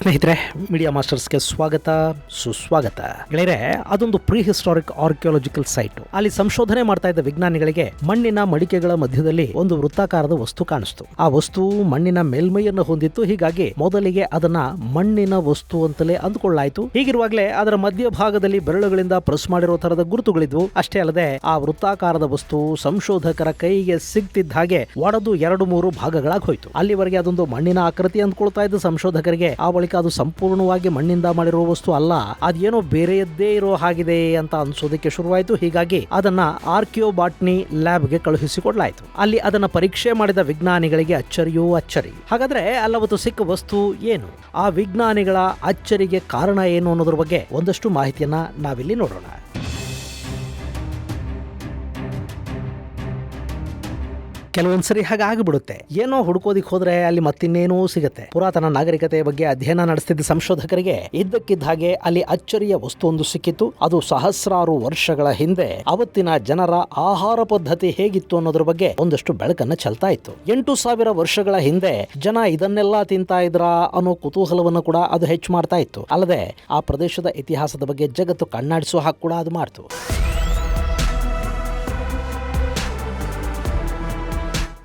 ಸ್ನೇಹಿತರೆ ಮೀಡಿಯಾ ಮಾಸ್ಟರ್ಸ್ಗೆ ಸ್ವಾಗತ, ಸುಸ್ವಾಗತ. ಗೆಳೆಯರೆ, ಅದೊಂದು ಪ್ರೀ ಹಿಸ್ಟಾರಿಕ್ ಆರ್ಕಿಯಾಲಜಿಕಲ್ ಸೈಟ್ ಅಲ್ಲಿ ಸಂಶೋಧನೆ ಮಾಡ್ತಾ ಇದ್ದ ವಿಜ್ಞಾನಿಗಳಿಗೆ ಮಣ್ಣಿನ ಮಡಿಕೆಗಳ ಮಧ್ಯದಲ್ಲಿ ಒಂದು ವೃತ್ತಾಕಾರದ ವಸ್ತು ಕಾಣಿಸ್ತು. ಆ ವಸ್ತು ಮಣ್ಣಿನ ಮೇಲ್ಮೈಯನ್ನು ಹೊಂದಿತ್ತು. ಹೀಗಾಗಿ ಮೊದಲಿಗೆ ಅದನ್ನ ಮಣ್ಣಿನ ವಸ್ತು ಅಂತಲೇ ಅಂದುಕೊಳ್ಳಾಯಿತು. ಹೀಗಿರುವಾಗಲೇ ಅದರ ಮಧ್ಯಭಾಗದಲ್ಲಿ ಬೆರಳುಗಳಿಂದ ಪ್ರೆಸ್ ಮಾಡಿರೋ ತರದ ಗುರುತುಗಳಿದ್ವು. ಅಷ್ಟೇ ಅಲ್ಲದೆ ಆ ವೃತ್ತಾಕಾರದ ವಸ್ತು ಸಂಶೋಧಕರ ಕೈಗೆ ಸಿಗ್ತಿದ್ದ ಹಾಗೆ ಒಡೆದು ಎರಡು ಮೂರು ಭಾಗಗಳಾಗಿ ಹೋಯಿತು. ಅಲ್ಲಿವರೆಗೆ ಅದೊಂದು ಮಣ್ಣಿನ ಆಕೃತಿ ಅಂದ್ಕೊಳ್ತಾ ಇದ್ದ ಸಂಶೋಧಕರಿಗೆ ಆ ಬಳಿಕ ಅದು ಸಂಪೂರ್ಣವಾಗಿ ಮಣ್ಣಿಂದ ಮಾಡಿರುವ ವಸ್ತು ಅಲ್ಲ, ಅದೇನೋ ಬೇರೆಯದ್ದೇ ಇರೋ ಹಾಗಿದೆ ಅಂತ ಅನ್ಸೋದಕ್ಕೆ ಶುರುವಾಯಿತು. ಹೀಗಾಗಿ ಅದನ್ನ ಆರ್ಕಿಯೋ ಬಾಟ್ನಿ ಲ್ಯಾಬ್ಗೆ ಕಳುಹಿಸಿಕೊಡ್ಲಾಯಿತು. ಅಲ್ಲಿ ಅದನ್ನ ಪರೀಕ್ಷೆ ಮಾಡಿದ ವಿಜ್ಞಾನಿಗಳಿಗೆ ಅಚ್ಚರಿಯೋ ಅಚ್ಚರಿ. ಹಾಗಾದ್ರೆ ಅಲ್ಲವತ್ತು ಸಿಕ್ಕ ವಸ್ತು ಏನು? ಆ ವಿಜ್ಞಾನಿಗಳ ಅಚ್ಚರಿಗೆ ಕಾರಣ ಏನು ಅನ್ನೋದ್ರ ಬಗ್ಗೆ ಒಂದಷ್ಟು ಮಾಹಿತಿಯನ್ನ ನಾವಿಲ್ಲಿ ನೋಡೋಣ. ಕೆಲವೊಂದ್ಸರಿ ಹಾಗೆ ಆಗಿಬಿಡುತ್ತೆ ಏನೋ ಹುಡುಕೋದಿಕ್ ಹೋದ್ರೆ ಅಲ್ಲಿ ಮತ್ತಿನ್ನೇನೂ ಸಿಗುತ್ತೆ. ಪುರಾತನ ನಾಗರಿಕತೆ ಬಗ್ಗೆ ಅಧ್ಯಯನ ನಡೆಸ್ತಿದ್ದ ಸಂಶೋಧಕರಿಗೆ ಇದ್ದಕ್ಕಿದ್ದ ಹಾಗೆ ಅಲ್ಲಿ ಅಚ್ಚರಿಯ ವಸ್ತುವೊಂದು ಸಿಕ್ಕಿತ್ತು. ಅದು ಸಹಸ್ರಾರು ವರ್ಷಗಳ ಹಿಂದೆ ಅವತ್ತಿನ ಜನರ ಆಹಾರ ಪದ್ಧತಿ ಹೇಗಿತ್ತು ಅನ್ನೋದ್ರ ಬಗ್ಗೆ ಒಂದಷ್ಟು ಬೆಳಕನ್ನ ಚೆಲ್ತಾ ಇತ್ತು. ಎಂಟು ಸಾವಿರ ವರ್ಷಗಳ ಹಿಂದೆ ಜನ ಇದನ್ನೆಲ್ಲ ತಿಂತಾ ಇದ್ರ ಅನ್ನೋ ಕುತೂಹಲವನ್ನು ಕೂಡ ಅದು ಹೆಚ್ಚು ಮಾಡ್ತಾ ಇತ್ತು. ಅಲ್ಲದೆ ಆ ಪ್ರದೇಶದ ಇತಿಹಾಸದ ಬಗ್ಗೆ ಜಗತ್ತು ಕಣ್ಣಾಡಿಸುವ ಹಾಗೆ ಕೂಡ ಅದು ಮಾಡ್ತು.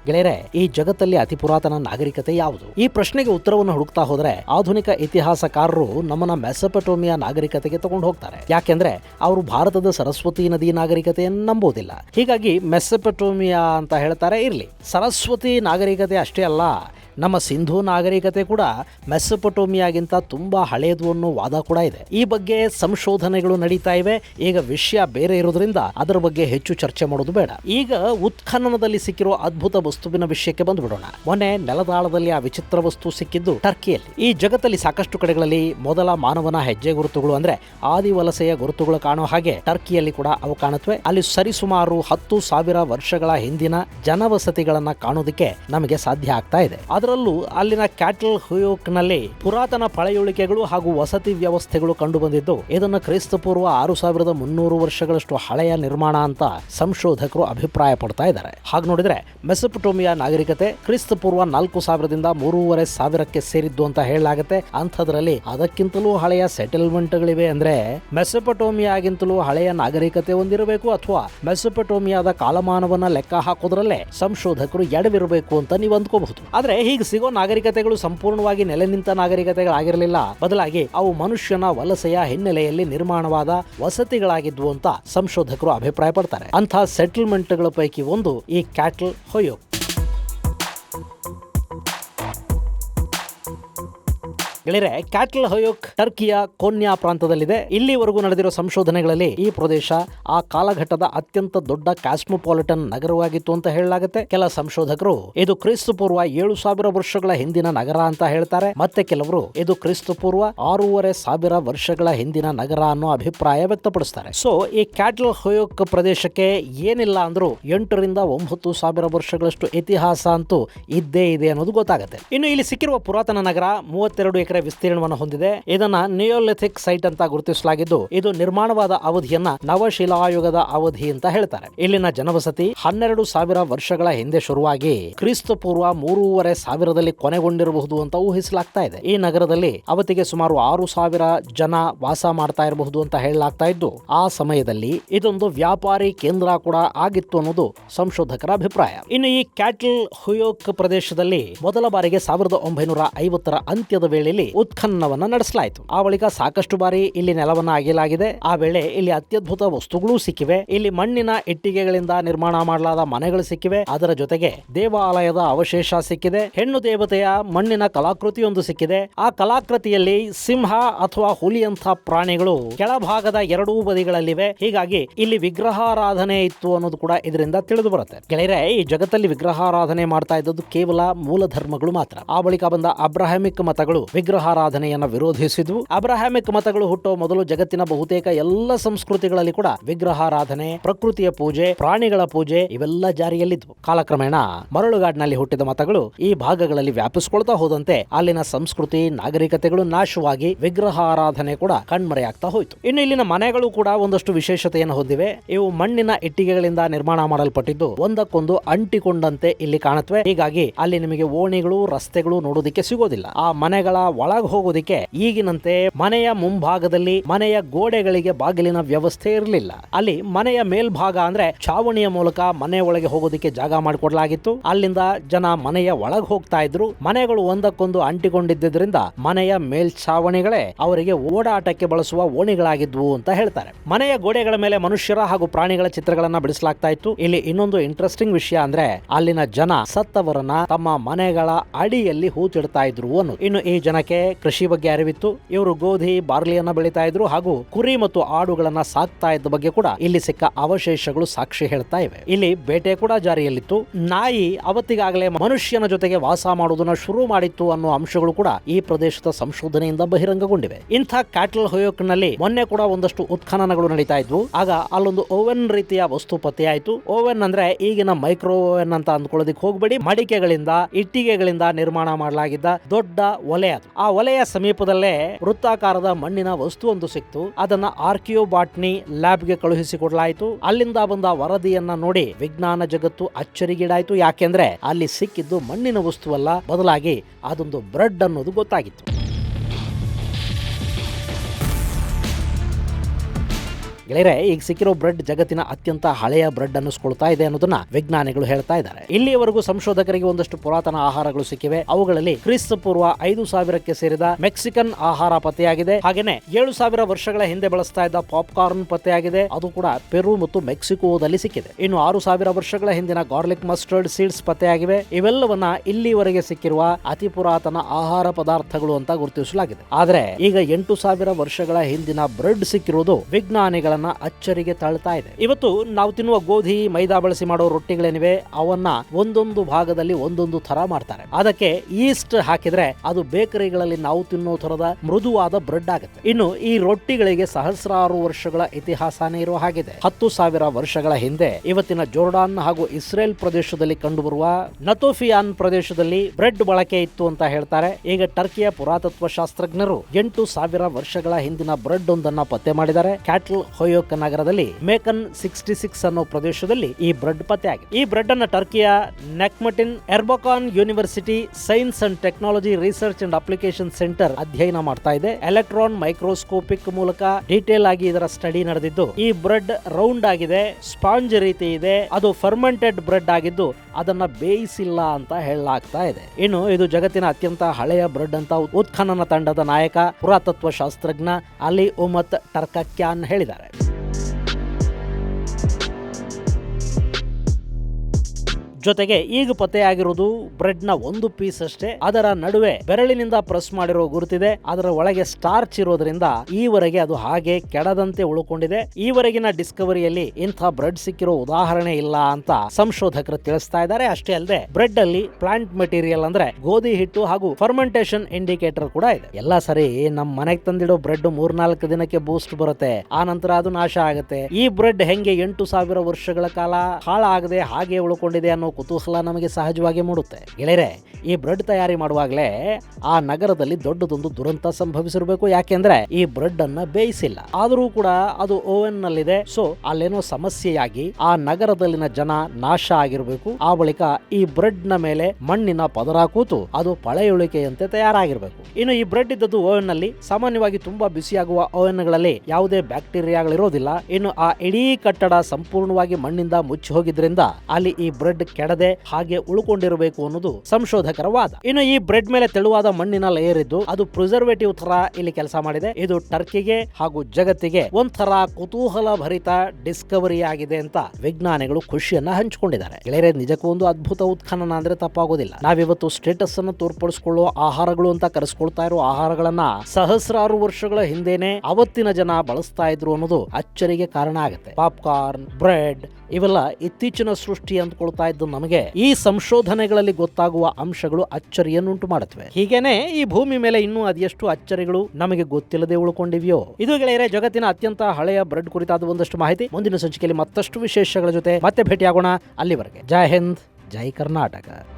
ಗೆಳೆಯರೆ, ಈ ಜಗತ್ತಲ್ಲಿ ಅತಿ ಪುರಾತನ ನಾಗರಿಕತೆ ಯಾವುದು? ಈ ಪ್ರಶ್ನೆಗೆ ಉತ್ತರವನ್ನು ಹುಡುಕ್ತಾ ಹೋದ್ರೆ ಆಧುನಿಕ ಇತಿಹಾಸಕಾರರು ನಮ್ಮನ್ನ ಮೆಸಪಟೋಮಿಯಾ ನಾಗರಿಕತೆಗೆ ತಗೊಂಡು ಹೋಗ್ತಾರೆ. ಯಾಕೆಂದ್ರೆ ಅವರು ಭಾರತದ ಸರಸ್ವತಿ ನದಿ ನಾಗರಿಕತೆಯನ್ನು ನಂಬೋದಿಲ್ಲ ಹೀಗಾಗಿ ಮೆಸಪಟೋಮಿಯಾ ಅಂತ ಹೇಳ್ತಾರೆ ಇರ್ಲಿ. ಸರಸ್ವತಿ ನಾಗರಿಕತೆ ಅಷ್ಟೇ ಅಲ್ಲ ನಮ್ಮ ಸಿಂಧೂ ನಾಗರಿಕತೆ ಕೂಡ ಮೆಸಪಟೋಮಿಯಾಗಿಂತ ತುಂಬಾ ಹಳೆಯದು ಅನ್ನೋ ವಾದ ಕೂಡ ಇದೆ. ಈ ಬಗ್ಗೆ ಸಂಶೋಧನೆಗಳು ನಡೀತಾ ಇವೆ. ಈಗ ವಿಷಯ ಬೇರೆ ಇರೋದ್ರಿಂದ ಅದರ ಬಗ್ಗೆ ಹೆಚ್ಚು ಚರ್ಚೆ ಮಾಡೋದು ಬೇಡ. ಈಗ ಉತ್ಖನನದಲ್ಲಿ ಸಿಕ್ಕಿರೋ ಅದ್ಭುತ ವಸ್ತುವಿನ ವಿಷಯಕ್ಕೆ ಬಂದ್ಬಿಡೋಣ. ಮೊನ್ನೆ ನೆಲದಾಳದಲ್ಲಿ ಆ ವಿಚಿತ್ರ ವಸ್ತು ಸಿಕ್ಕಿದ್ದು ಟರ್ಕಿಯಲ್ಲಿ. ಈ ಜಗತ್ತಲ್ಲಿ ಸಾಕಷ್ಟು ಕಡೆಗಳಲ್ಲಿ ಮೊದಲ ಮಾನವನ ಹೆಜ್ಜೆ ಗುರುತುಗಳು ಅಂದ್ರೆ ಆದಿ ವಲಸೆಯ ಗುರುತುಗಳು ಕಾಣೋ ಹಾಗೆ ಟರ್ಕಿಯಲ್ಲಿ ಕೂಡ ಅವು ಕಾಣುತ್ತವೆ. ಅಲ್ಲಿ ಸರಿಸುಮಾರು ಹತ್ತು ಸಾವಿರ ವರ್ಷಗಳ ಹಿಂದಿನ ಜನವಸತಿಗಳನ್ನ ಕಾಣೋದಕ್ಕೆ ನಮಗೆ ಸಾಧ್ಯ ಆಗ್ತಾ ಇದೆ. ಅದರಲ್ಲೂ ಅಲ್ಲಿನ ಕ್ಯಾಟಲ್ ಹುಯೋಕ್ನಲ್ಲಿ ಪುರಾತನ ಪಳೆಯುಳಿಕೆಗಳು ಹಾಗೂ ವಸತಿ ವ್ಯವಸ್ಥೆಗಳು ಕಂಡು ಬಂದಿದ್ದು ಇದನ್ನು ಕ್ರಿಸ್ತಪೂರ್ವ ಆರು ಸಾವಿರದ ಮುನ್ನೂರು ವರ್ಷಗಳಷ್ಟು ಹಳೆಯ ನಿರ್ಮಾಣ ಅಂತ ಸಂಶೋಧಕರು ಅಭಿಪ್ರಾಯ ಪಡ್ತಾ ಇದ್ದಾರೆ. ಹಾಗೆ ನೋಡಿದ್ರೆ, ಮೆಸಪಟೋಮಿಯಾ ನಾಗರಿಕತೆ ಕ್ರಿಸ್ತಪೂರ್ವ ನಾಲ್ಕು ಸಾವಿರದಿಂದ ಮೂರುವರೆ ಸಾವಿರಕ್ಕೆ ಸೇರಿದ್ದು ಅಂತ ಹೇಳಲಾಗುತ್ತೆ. ಅಂಥದ್ರಲ್ಲಿ ಅದಕ್ಕಿಂತಲೂ ಹಳೆಯ ಸೆಟಲ್ಮೆಂಟ್ಗಳಿವೆ ಅಂದ್ರೆ, ಮೆಸಪಟೋಮಿಯಾಗಿಂತಲೂ ಹಳೆಯ ನಾಗರಿಕತೆ ಹೊಂದಿರಬೇಕು ಅಥವಾ ಮೆಸಪಟೋಮಿಯಾದ ಕಾಲಮಾನವನ್ನ ಲೆಕ್ಕ ಹಾಕೋದ್ರಲ್ಲೇ ಸಂಶೋಧಕರು ಎಡವಿರಬೇಕು ಅಂತ ನೀವು ಅಂದ್ಕೋಬಹುದು. ಆದ್ರೆ ಹೀಗೆ ಸಿಗೋ ನಾಗರಿಕತೆಗಳು ಸಂಪೂರ್ಣವಾಗಿ ನೆಲೆ ನಿಂತ ನಾಗರಿಕತೆಗಳಾಗಿರಲಿಲ್ಲ. ಬದಲಾಗಿ ಅವು ಮನುಷ್ಯನ ವಲಸೆಯ ಹಿನ್ನೆಲೆಯಲ್ಲಿ ನಿರ್ಮಾಣವಾದ ವಸತಿಗಳಾಗಿದ್ವು ಅಂತ ಸಂಶೋಧಕರು ಅಭಿಪ್ರಾಯ ಪಡ್ತಾರೆ ಅಂಥ ಸೆಟಲ್ಮೆಂಟ್ಗಳ ಪೈಕಿ ಒಂದು ಈ ಕ್ಯಾಟಲ್ ಹೊಯೋ ಗೆಳೆಯರೆ, ಕ್ಯಾಟಲ್ ಹಯೋಕ್ ಟರ್ಕಿಯ ಕೋನ್ಯಾ ಪ್ರಾಂತದಲ್ಲಿದೆ ಇಲ್ಲಿವರೆಗೂ ನಡೆದಿರುವ ಸಂಶೋಧನೆಗಳಲ್ಲಿ ಈ ಪ್ರದೇಶ ಆ ಕಾಲಘಟ್ಟದ ಅತ್ಯಂತ ದೊಡ್ಡ ಕ್ಯಾಸ್ಮೋಪಾಲಿಟನ್ ನಗರವಾಗಿತ್ತು ಅಂತ ಹೇಳಲಾಗುತ್ತೆ. ಕೆಲ ಸಂಶೋಧಕರು, ಇದು ಕ್ರಿಸ್ತ ಪೂರ್ವ ಏಳು ಸಾವಿರ ವರ್ಷಗಳ ಹಿಂದಿನ ನಗರ ಅಂತ ಹೇಳ್ತಾರೆ. ಮತ್ತೆ ಕೆಲವರು, ಇದು ಕ್ರಿಸ್ತ ಪೂರ್ವ ಆರೂವರೆ ಸಾವಿರ ವರ್ಷಗಳ ಹಿಂದಿನ ನಗರ ಅನ್ನೋ ಅಭಿಪ್ರಾಯ ವ್ಯಕ್ತಪಡಿಸ್ತಾರೆ. ಸೊ ಈ ಕ್ಯಾಟಲ್ ಹೊಯೋಕ್ ಪ್ರದೇಶಕ್ಕೆ ಏನಿಲ್ಲ ಅಂದ್ರೂ ಎಂಟರಿಂದ ಒಂಬತ್ತು ಸಾವಿರ ವರ್ಷಗಳಷ್ಟು ಇತಿಹಾಸ ಅಂತೂ ಇದ್ದೇ ಇದೆ ಅನ್ನೋದು ಗೊತ್ತಾಗುತ್ತೆ. ಇನ್ನು ಇಲ್ಲಿ ಸಿಕ್ಕಿರುವ ಪುರಾತನ ನಗರ ಮೂವತ್ತೆರಡು ಎಕರೆ ವಿಸ್ತೀರ್ಣವನ್ನು ಹೊಂದಿದೆ. ಇದನ್ನ ನಿಯೋಲಿಥಿಕ್ ಸೈಟ್ ಅಂತ ಗುರುತಿಸಲಾಗಿದ್ದು, ಇದು ನಿರ್ಮಾಣವಾದ ಅವಧಿಯನ್ನ ನವಶಿಲಾಯುಗದ ಅವಧಿ ಅಂತ ಹೇಳ್ತಾರೆ. ಇಲ್ಲಿನ ಜನವಸತಿ ಹನ್ನೆರಡು ಸಾವಿರ ವರ್ಷಗಳ ಹಿಂದೆ ಶುರುವಾಗಿ ಕ್ರಿಸ್ತ ಪೂರ್ವ ಮೂರುವರೆ ಸಾವಿರದಲ್ಲಿ ಕೊನೆಗೊಂಡಿರಬಹುದು ಅಂತ ಊಹಿಸಲಾಗ್ತಾ ಇದೆ. ಈ ನಗರದಲ್ಲಿ ಅವತ್ತಿಗೆ ಸುಮಾರು ಆರು ಸಾವಿರ ಜನ ವಾಸ ಮಾಡ್ತಾ ಇರಬಹುದು ಅಂತ ಹೇಳಲಾಗ್ತಾ ಇದ್ದು, ಆ ಸಮಯದಲ್ಲಿ ಇದೊಂದು ವ್ಯಾಪಾರಿ ಕೇಂದ್ರ ಕೂಡ ಆಗಿತ್ತು ಅನ್ನೋದು ಸಂಶೋಧಕರ ಅಭಿಪ್ರಾಯ. ಇನ್ನು ಈ ಕ್ಯಾಟಲ್ ಹುಯೋಕ್ ಪ್ರದೇಶದಲ್ಲಿ ಮೊದಲ ಬಾರಿಗೆ ಸಾವಿರದ ಒಂಬೈನೂರ ಐವತ್ತರ ಅಂತ್ಯದ ವೇಳೆಯಲ್ಲಿ ಉತ್ಖನನವನ್ನ ನಡೆಸಲಾಯಿತು. ಆ ಬಳಿಕ ಸಾಕಷ್ಟು ಬಾರಿ ಇಲ್ಲಿ ನೆಲವನ್ನ ಅಗೆಯಲಾಗಿದೆ. ಆ ವೇಳೆ ಇಲ್ಲಿ ಅತ್ಯದ್ಭುತ ವಸ್ತುಗಳು ಸಿಕ್ಕಿವೆ. ಇಲ್ಲಿ ಮಣ್ಣಿನ ಇಟ್ಟಿಗೆಗಳಿಂದ ನಿರ್ಮಾಣ ಮಾಡಲಾದ ಮನೆಗಳು ಸಿಕ್ಕಿವೆ. ಅದರ ಜೊತೆಗೆ ದೇವಾಲಯದ ಅವಶೇಷ ಸಿಕ್ಕಿದೆ. ಹೆಣ್ಣು ದೇವತೆಯ ಮಣ್ಣಿನ ಕಲಾಕೃತಿಯೊಂದು ಸಿಕ್ಕಿದೆ. ಆ ಕಲಾಕೃತಿಯಲ್ಲಿ ಸಿಂಹ ಅಥವಾ ಹುಲಿಯಂಥ ಪ್ರಾಣಿಗಳು ಕೆಳಭಾಗದ ಎರಡೂ ಬದಿಗಳಲ್ಲಿವೆ. ಹೀಗಾಗಿ ಇಲ್ಲಿ ವಿಗ್ರಹಾರಾಧನೆ ಇತ್ತು ಅನ್ನೋದು ಕೂಡ ಇದರಿಂದ ತಿಳಿದು ಬರುತ್ತೆ. ಗೆಳೆಯರೆ, ಈ ಜಗತ್ತಲ್ಲಿ ವಿಗ್ರಹಾರಾಧನೆ ಮಾಡ್ತಾ ಇದ್ದದ್ದು ಕೇವಲ ಮೂಲ ಧರ್ಮಗಳು ಮಾತ್ರ. ಆ ಬಳಿಕ ಬಂದ ಅಬ್ರಾಹಮಿಕ್ ಮತಗಳು ವಿಗ್ರಹಾರಾಧನೆಯನ್ನ ವಿರೋಧಿಸಿದ್ವು. ಅಬ್ರಾಹಮಿಕ್ ಮತಗಳು ಹುಟ್ಟೋ ಮೊದಲು ಜಗತ್ತಿನ ಬಹುತೇಕ ಎಲ್ಲ ಸಂಸ್ಕೃತಿಗಳಲ್ಲಿ ಕೂಡ ವಿಗ್ರಹಾರಾಧನೆ, ಪ್ರಕೃತಿಯ ಪೂಜೆ, ಪ್ರಾಣಿಗಳ ಪೂಜೆ ಇವೆಲ್ಲ ಜಾರಿಯಲ್ಲಿದ್ವು. ಕಾಲಕ್ರಮೇಣ ಮರಳುಗಾಡಿನಲ್ಲಿ ಹುಟ್ಟಿದ ಮತಗಳು ಈ ಭಾಗಗಳಲ್ಲಿ ವ್ಯಾಪಿಸಿಕೊಳ್ತಾ ಹೋದಂತೆ ಅಲ್ಲಿನ ಸಂಸ್ಕೃತಿ, ನಾಗರಿಕತೆಗಳು ನಾಶವಾಗಿ ವಿಗ್ರಹಾರಾಧನೆ ಕೂಡ ಕಣ್ಮರೆಯಾಗ್ತಾ ಹೋಯಿತು. ಇನ್ನು ಇಲ್ಲಿನ ಮನೆಗಳು ಕೂಡ ಒಂದಷ್ಟು ವಿಶೇಷತೆಯನ್ನು ಹೊಂದಿವೆ. ಇವು ಮಣ್ಣಿನ ಇಟ್ಟಿಗೆಗಳಿಂದ ನಿರ್ಮಾಣ ಮಾಡಲ್ಪಟ್ಟಿದ್ದು ಒಂದಕ್ಕೊಂದು ಅಂಟಿಕೊಂಡಂತೆ ಇಲ್ಲಿ ಕಾಣುತ್ತವೆ. ಹೀಗಾಗಿ ಅಲ್ಲಿ ನಿಮಗೆ ಓಣಿಗಳು, ರಸ್ತೆಗಳು ನೋಡೋದಿಕ್ಕೆ ಸಿಗೋದಿಲ್ಲ. ಆ ಮನೆಗಳ ಒಳಗೆ ಹೋಗೋದಿಕ್ಕೆ ಈಗಿನಂತೆ ಮನೆಯ ಮುಂಭಾಗದಲ್ಲಿ ಮನೆಯ ಗೋಡೆಗಳಿಗೆ ಬಾಗಿಲಿನ ವ್ಯವಸ್ಥೆ ಇರಲಿಲ್ಲ. ಅಲ್ಲಿ ಮನೆಯ ಮೇಲ್ಭಾಗ ಅಂದ್ರೆ ಛಾವಣಿಯ ಮೂಲಕ ಮನೆ ಒಳಗೆ ಹೋಗೋದಿಕ್ಕೆ ಜಾಗ ಮಾಡಿಕೊಡ್ಲಾಗಿತ್ತು. ಅಲ್ಲಿಂದ ಜನ ಮನೆಯ ಒಳಗೆ ಹೋಗ್ತಾ ಇದ್ರು. ಮನೆಗಳು ಒಂದಕ್ಕೊಂದು ಅಂಟಿಕೊಂಡಿದ್ದರಿಂದ ಮನೆಯ ಮೇಲ್ಛಾವಣಿಗಳೇ ಅವರಿಗೆ ಓಡಾಟಕ್ಕೆ ಬಳಸುವ ಓಣಿಗಳಾಗಿದ್ವು ಅಂತ ಹೇಳ್ತಾರೆ. ಮನೆಯ ಗೋಡೆಗಳ ಮೇಲೆ ಮನುಷ್ಯರ ಹಾಗೂ ಪ್ರಾಣಿಗಳ ಚಿತ್ರಗಳನ್ನ ಬಿಡಿಸಲಾಗ್ತಾ ಇತ್ತು. ಇಲ್ಲಿ ಇನ್ನೊಂದು ಇಂಟ್ರೆಸ್ಟಿಂಗ್ ವಿಷಯ ಅಂದ್ರೆ ಅಲ್ಲಿನ ಜನ ಸತ್ತವರನ್ನ ತಮ್ಮ ಮನೆಗಳ ಅಡಿಯಲ್ಲಿ ಹೂತಿಡ್ತಾ ಇದ್ರು ಅನ್ನು ಇನ್ನು ಈ ಜನಕ್ಕೆ ಕೃಷಿ ಬಗ್ಗೆ ಅರಿವಿತ್ತು. ಇವರು ಗೋಧಿ, ಬಾರ್ಲಿಯನ್ನ ಬೆಳೀತಾ ಇದ್ರು ಹಾಗೂ ಕುರಿ ಮತ್ತು ಆಡುಗಳನ್ನ ಸಾಕ್ತಾ ಇದ್ದ ಬಗ್ಗೆ ಕೂಡ ಇಲ್ಲಿ ಸಿಕ್ಕ ಅವಶೇಷಗಳು ಸಾಕ್ಷಿ ಹೇಳ್ತಾ ಇವೆ. ಇಲ್ಲಿ ಬೇಟೆ ಕೂಡ ಜಾರಿಯಲ್ಲಿತ್ತು. ನಾಯಿ ಅವತ್ತಿಗಾಗಲೇ ಮನುಷ್ಯನ ಜೊತೆಗೆ ವಾಸ ಮಾಡುವುದನ್ನ ಶುರು ಮಾಡಿತ್ತು ಅನ್ನೋ ಅಂಶಗಳು ಕೂಡ ಈ ಪ್ರದೇಶದ ಸಂಶೋಧನೆಯಿಂದ ಬಹಿರಂಗಗೊಂಡಿವೆ. ಇಂಥ ಕ್ಯಾಟಲ್ ಹೊಯೋಕ್ನಲ್ಲಿ ಮೊನ್ನೆ ಕೂಡ ಒಂದಷ್ಟು ಉತ್ಖನನಗಳು ನಡೀತಾ ಇದ್ವು. ಆಗ ಅಲ್ಲೊಂದು ಓವೆನ್ ರೀತಿಯ ವಸ್ತು ಪತ್ತೆಯಾಯಿತು ಓವೆನ್ ಅಂದ್ರೆ ಈಗಿನ ಮೈಕ್ರೋ ಓವೆನ್ ಅಂತ ಅಂದ್ಕೊಳ್ಳೋದಿಕ್ಕೆ ಹೋಗ್ಬೇಡಿ. ಮಡಿಕೆಗಳಿಂದ ಇಟ್ಟಿಗೆಗಳಿಂದ ನಿರ್ಮಾಣ ಮಾಡಲಾಗಿದ್ದ ದೊಡ್ಡ ಒಲೆ ಅದು. ಆ ಒಲೆಯ ಸಮೀಪದಲ್ಲೇ ವೃತ್ತಾಕಾರದ ಮಣ್ಣಿನ ವಸ್ತುವೊಂದು ಸಿಕ್ತು. ಅದನ್ನ ಆರ್ಕಿಯೋ ಬಾಟ್ನಿ ಲ್ಯಾಬ್ಗೆ ಕಳುಹಿಸಿಕೊಡಲಾಯಿತು ಅಲ್ಲಿಂದ ಬಂದ ವರದಿಯನ್ನ ನೋಡಿ ವಿಜ್ಞಾನ ಜಗತ್ತು ಅಚ್ಚರಿಗೀಡಾಯಿತು. ಯಾಕೆಂದ್ರೆ ಅಲ್ಲಿ ಸಿಕ್ಕಿದ್ದು ಮಣ್ಣಿನ ವಸ್ತುವಲ್ಲ, ಬದಲಾಗಿ ಅದೊಂದು ಬ್ರೆಡ್ ಅನ್ನೋದು ಗೊತ್ತಾಗಿತ್ತು. ಗೆಳೆಯರೆ, ಈಗ ಸಿಕ್ಕಿರೋ ಬ್ರೆಡ್ ಜಗತ್ತಿನ ಅತ್ಯಂತ ಹಳೆಯ ಬ್ರೆಡ್ ಅನ್ನಿಸ್ಕೊಳ್ತಾ ಇದೆ ಅನ್ನೋದನ್ನ ವಿಜ್ಞಾನಿಗಳು ಹೇಳ್ತಾ ಇದ್ದಾರೆ. ಇಲ್ಲಿಯವರೆಗೂ ಸಂಶೋಧಕರಿಗೆ ಒಂದಷ್ಟು ಪುರಾತನ ಆಹಾರಗಳು ಸಿಕ್ಕಿವೆ. ಅವುಗಳಲ್ಲಿ ಕ್ರಿಸ್ತ ಪೂರ್ವ ಐದು ಸಾವಿರಕ್ಕೆ ಸೇರಿದ ಮೆಕ್ಸಿಕನ್ ಆಹಾರ ಪತ್ತೆಯಾಗಿದೆ. ಹಾಗೇನೆ ಏಳು ಸಾವಿರ ವರ್ಷಗಳ ಹಿಂದೆ ಬಳಸ್ತಾ ಇದ್ದ ಪಾಪ್ಕಾರ್ನ್ ಪತ್ತೆಯಾಗಿದೆ. ಅದು ಕೂಡ ಪೆರು ಮತ್ತು ಮೆಕ್ಸಿಕೋದಲ್ಲಿ ಸಿಕ್ಕಿದೆ. ಇನ್ನು ಆರು ಸಾವಿರ ವರ್ಷಗಳ ಹಿಂದಿನ ಗಾರ್ಲಿಕ್ ಮಸ್ಟರ್ಡ್ ಸೀಡ್ಸ್ ಪತ್ತೆಯಾಗಿವೆ. ಇವೆಲ್ಲವನ್ನ ಇಲ್ಲಿವರೆಗೆ ಸಿಕ್ಕಿರುವ ಅತಿ ಪುರಾತನ ಆಹಾರ ಪದಾರ್ಥಗಳು ಅಂತ ಗುರುತಿಸಲಾಗಿದೆ. ಆದರೆ ಈಗ ಎಂಟು ಸಾವಿರ ವರ್ಷಗಳ ಹಿಂದಿನ ಬ್ರೆಡ್ ಸಿಕ್ಕಿರುವುದು ವಿಜ್ಞಾನಿಗಳನ್ನ ಅಚ್ಚರಿಗೆ ತಳ್ತಾ ಇದೆ. ಇವತ್ತು ನಾವು ತಿನ್ನುವ ಗೋಧಿ, ಮೈದಾ ಬಳಸಿ ಮಾಡೋ ರೊಟ್ಟಿಗಳೇನಿವೆ, ಅವನ್ನ ಒಂದೊಂದು ಭಾಗದಲ್ಲಿ ಒಂದೊಂದು ತರ ಮಾಡ್ತಾರೆ. ಅದಕ್ಕೆ ಈಸ್ಟ್ ಹಾಕಿದ್ರೆ ಅದು ಬೇಕರಿಗಳಲ್ಲಿ ನಾವು ತಿನ್ನೋ ತರದ ಮೃದುವಾದ ಬ್ರೆಡ್ ಆಗುತ್ತೆ. ಇನ್ನು ಈ ರೊಟ್ಟಿಗಳಿಗೆ ಸಹಸ್ರಾರು ವರ್ಷಗಳ ಇತಿಹಾಸನೇ ಇರುವ ಹಾಗಿದೆ. ಹತ್ತು ಸಾವಿರ ವರ್ಷಗಳ ಹಿಂದೆ ಇವತ್ತಿನ ಜೋರ್ಡಾನ್ ಹಾಗೂ ಇಸ್ರೇಲ್ ಪ್ರದೇಶದಲ್ಲಿ ಕಂಡುಬರುವ ನತೋಫಿಯಾನ್ ಪ್ರದೇಶದಲ್ಲಿ ಬ್ರೆಡ್ ಬಳಕೆ ಇತ್ತು ಅಂತ ಹೇಳ್ತಾರೆ. ಈಗ ಟರ್ಕಿಯ ಪುರಾತತ್ವ ಶಾಸ್ತ್ರಜ್ಞರು ಎಂಟು ಸಾವಿರ ವರ್ಷಗಳ ಹಿಂದಿನ ಬ್ರೆಡ್ ಒಂದನ್ನ ಪತ್ತೆ ಮಾಡಿದ್ದಾರೆ. ಕ್ಯಾಟಲ್ ಹೊಯೋಕ್ ನಗರದಲ್ಲಿ ಮೇಕನ್ ಸಿಕ್ಸ್ಟಿ ಸಿಕ್ಸ್ ಅನ್ನೋ ಪ್ರದೇಶದಲ್ಲಿ ಈ ಬ್ರೆಡ್ ಪತ್ತೆ ಆಗಿದೆ. ಈ ಬ್ರೆಡ್ ಅನ್ನು ಟರ್ಕಿಯ Necmettin Erbakan university science and technology research and application center ಅಧ್ಯಯನ ಮಾಡ್ತಾ ಇದೆ. ಎಲೆಕ್ಟ್ರಾನ್ ಮೈಕ್ರೋಸ್ಕೋಪಿಕ್ ಮೂಲಕ ಡೀಟೇಲ್ ಆಗಿ ಇದರ ಸ್ಟಡಿ ನಡೆದಿದ್ದು, ಈ ಬ್ರೆಡ್ ರೌಂಡ್ ಆಗಿದೆ, ಸ್ಪಾಂಜ್ ರೀತಿ ಇದೆ, ಅದು ಫರ್ಮೆಂಟೆಡ್ ಬ್ರೆಡ್ ಆಗಿದ್ದು ಅದನ್ನ ಬೇಯಿಸಿಲ್ಲ ಅಂತ ಹೇಳಲಾಗ್ತಾ ಇದೆ. ಇನ್ನು ಇದು ಜಗತ್ತಿನ ಅತ್ಯಂತ ಹಳೆಯ ಬ್ರೆಡ್ ಅಂತ ಉತ್ಖನನ ತಂಡದ ನಾಯಕ ಪುರಾತತ್ವ ಶಾಸ್ತ್ರಜ್ಞ ಅಲಿ ಉಮತ್ ಟರ್ಕಕ್ಯಾನ್ ಹೇಳಿದ್ದಾರೆ. ಜೊತೆಗೆ ಈಗ ಪತ್ತೆಯಾಗಿರುವುದು ಬ್ರೆಡ್ನ ಒಂದು ಪೀಸ್ ಅಷ್ಟೇ. ಅದರ ನಡುವೆ ಬೆರಳಿನಿಂದ ಪ್ರೆಸ್ ಮಾಡಿರೋ ಗುರುತಿದೆ. ಅದರ ಒಳಗೆ ಸ್ಟಾರ್ಚ್ ಇರೋದ್ರಿಂದ ಈವರೆಗೆ ಅದು ಹಾಗೆ ಕೆಡದಂತೆ ಉಳ್ಕೊಂಡಿದೆ. ಈವರೆಗಿನ ಡಿಸ್ಕವರಿಯಲ್ಲಿ ಇಂಥ ಬ್ರೆಡ್ ಸಿಕ್ಕಿರೋ ಉದಾಹರಣೆ ಇಲ್ಲ ಅಂತ ಸಂಶೋಧಕರು ತಿಳಿಸ್ತಾ ಇದ್ದಾರೆ. ಅಷ್ಟೇ ಅಲ್ಲದೆ ಬ್ರೆಡ್ ಅಲ್ಲಿ ಪ್ಲಾಂಟ್ ಮೆಟೀರಿಯಲ್ ಅಂದ್ರೆ ಗೋಧಿ ಹಿಟ್ಟು ಹಾಗೂ ಫರ್ಮೆಂಟೇಶನ್ ಇಂಡಿಕೇಟರ್ ಕೂಡ ಇದೆ. ಎಲ್ಲ ಸರಿ ನಮ್ಮ ಮನೆಗೆ ತಂದಿಡೋ ಬ್ರೆಡ್ ಮೂರ್ನಾಲ್ಕು ದಿನಕ್ಕೆ ಬೂಸ್ಟ್ ಬರುತ್ತೆ. ಆ ನಂತರ ಅದು ನಾಶ ಆಗುತ್ತೆ. ಈ ಬ್ರೆಡ್ ಹೆಂಗೆ ಎಂಟು ಸಾವಿರ ವರ್ಷಗಳ ಕಾಲ ಹಾಳಾಗದೆ ಹಾಗೆ ಉಳ್ಕೊಂಡಿದೆ ಅನ್ನೋ ಕುತೂಹಲ ನಮಗೆ ಸಹಜವಾಗಿ ಮೂಡುತ್ತೆ. ಗೆಳೆಯರೆ, ಈ ಬ್ರೆಡ್ ತಯಾರಿ ಮಾಡುವಾಗಲೇ ಆ ನಗರದಲ್ಲಿ ದೊಡ್ಡದೊಂದು ದುರಂತ ಸಂಭವಿಸಿರಬೇಕು. ಯಾಕೆಂದ್ರೆ ಈ ಬ್ರೆಡ್ ಅನ್ನ ಬೇಯಿಸಿಲ್ಲ. ಆದರೂ ಕೂಡ ಅದು ಓವನ್ ನಲ್ಲಿದೆ. ಸೊ, ಅಲ್ಲೇನೋ ಸಮಸ್ಯೆಯಾಗಿ ಆ ನಗರದಲ್ಲಿನ ಜನ ನಾಶ ಆಗಿರಬೇಕು. ಆ ಬಳಿಕ ಈ ಬ್ರೆಡ್ನ ಮೇಲೆ ಮಣ್ಣಿನ ಪದರ ಕೂತು ಅದು ಪಳೆಯುಳಿಕೆಯಂತೆ ತಯಾರಾಗಿರಬೇಕು. ಇನ್ನು ಈ ಬ್ರೆಡ್ ಇದ್ದದ್ದು ಓವೆನ್ನಲ್ಲಿ ಸಾಮಾನ್ಯವಾಗಿ ತುಂಬಾ ಬಿಸಿಯಾಗುವ ಓವನ್ಗಳಲ್ಲಿ ಯಾವುದೇ ಬ್ಯಾಕ್ಟೀರಿಯಾಗಳಿರೋದಿಲ್ಲ. ಇನ್ನು ಆ ಇಡೀ ಕಟ್ಟಡ ಸಂಪೂರ್ಣವಾಗಿ ಮಣ್ಣಿಂದ ಮುಚ್ಚಿ ಹೋಗಿದ್ರಿಂದ ಅಲ್ಲಿ ಈ ಬ್ರೆಡ್ ಕೆಡದೆ ಹಾಗೆ ಉಳ್ಕೊಂಡಿರಬೇಕು ಅನ್ನೋದು ಸಂಶೋಧಕರ ವಾದ. ಇನ್ನು ಈ ಬ್ರೆಡ್ ಮೇಲೆ ತೆಳುವಾದ ಮಣ್ಣಿನ ಲೇಯರ್ ಇದ್ದು ಅದು ಪ್ರಿಸರ್ವೇಟಿವ್ ತರ ಇಲ್ಲಿ ಕೆಲಸ ಮಾಡಿದೆ. ಇದು ಟರ್ಕಿಗೆ ಹಾಗೂ ಜಗತ್ತಿಗೆ ಒಂಥರ ಕುತೂಹಲ ಭರಿತ ಡಿಸ್ಕವರಿ ಆಗಿದೆ ಅಂತ ವಿಜ್ಞಾನಿಗಳು ಖುಷಿಯನ್ನ ಹಂಚಿಕೊಂಡಿದ್ದಾರೆ. ಗೆಳೆಯರೆ, ನಿಜಕ್ಕೂ ಒಂದು ಅದ್ಭುತ ಉತ್ಖನನ ಅಂದ್ರೆ ತಪ್ಪಾಗೋದಿಲ್ಲ. ನಾವಿವತ್ತು ಸ್ಟೇಟಸ್ ಅನ್ನು ತೋರ್ಪಡಿಸಿಕೊಳ್ಳುವ ಆಹಾರಗಳು ಅಂತ ಕರೆಸ್ಕೊಳ್ತಾ ಇರೋ ಆಹಾರಗಳನ್ನ ಸಹಸ್ರಾರು ವರ್ಷಗಳ ಹಿಂದೆನೆ ಅವತ್ತಿನ ಜನ ಬಳಸ್ತಾ ಇದ್ರು ಅನ್ನೋದು ಅಚ್ಚರಿಗೆ ಕಾರಣ ಆಗುತ್ತೆ. ಪಾಪ್ಕಾರ್ನ್, ಬ್ರೆಡ್ ಇವೆಲ್ಲ ಇತ್ತೀಚಿನ ಸೃಷ್ಟಿ ಅಂದ್ಕೊಳ್ತಾ ಇದ್ದು ನಮಗೆ ಈ ಸಂಶೋಧನೆಗಳಲ್ಲಿ ಗೊತ್ತಾಗುವ ಅಂಶಗಳು ಅಚ್ಚರಿಯನ್ನುಂಟು ಮಾಡುತ್ತವೆ. ಹೀಗೇನೆ ಈ ಭೂಮಿ ಮೇಲೆ ಇನ್ನೂ ಅದೆಷ್ಟು ಅಚ್ಚರಿಗಳು ನಮಗೆ ಗೊತ್ತಿಲ್ಲದೆ ಉಳ್ಕೊಂಡಿವೆಯೋ? ಇದು ಗೆಳೆಯರೆ, ಜಗತ್ತಿನ ಅತ್ಯಂತ ಹಳೆಯ ಬ್ರೆಡ್ ಕುರಿತಾದ ಒಂದಷ್ಟು ಮಾಹಿತಿ. ಮುಂದಿನ ಸಂಚಿಕೆಯಲ್ಲಿ ಮತ್ತಷ್ಟು ವಿಶೇಷಗಳ ಜೊತೆ ಮತ್ತೆ ಭೇಟಿಯಾಗೋಣ ಅಲ್ಲಿವರೆಗೆ. ಜೈ ಹಿಂದ್, ಜೈ ಕರ್ನಾಟಕ.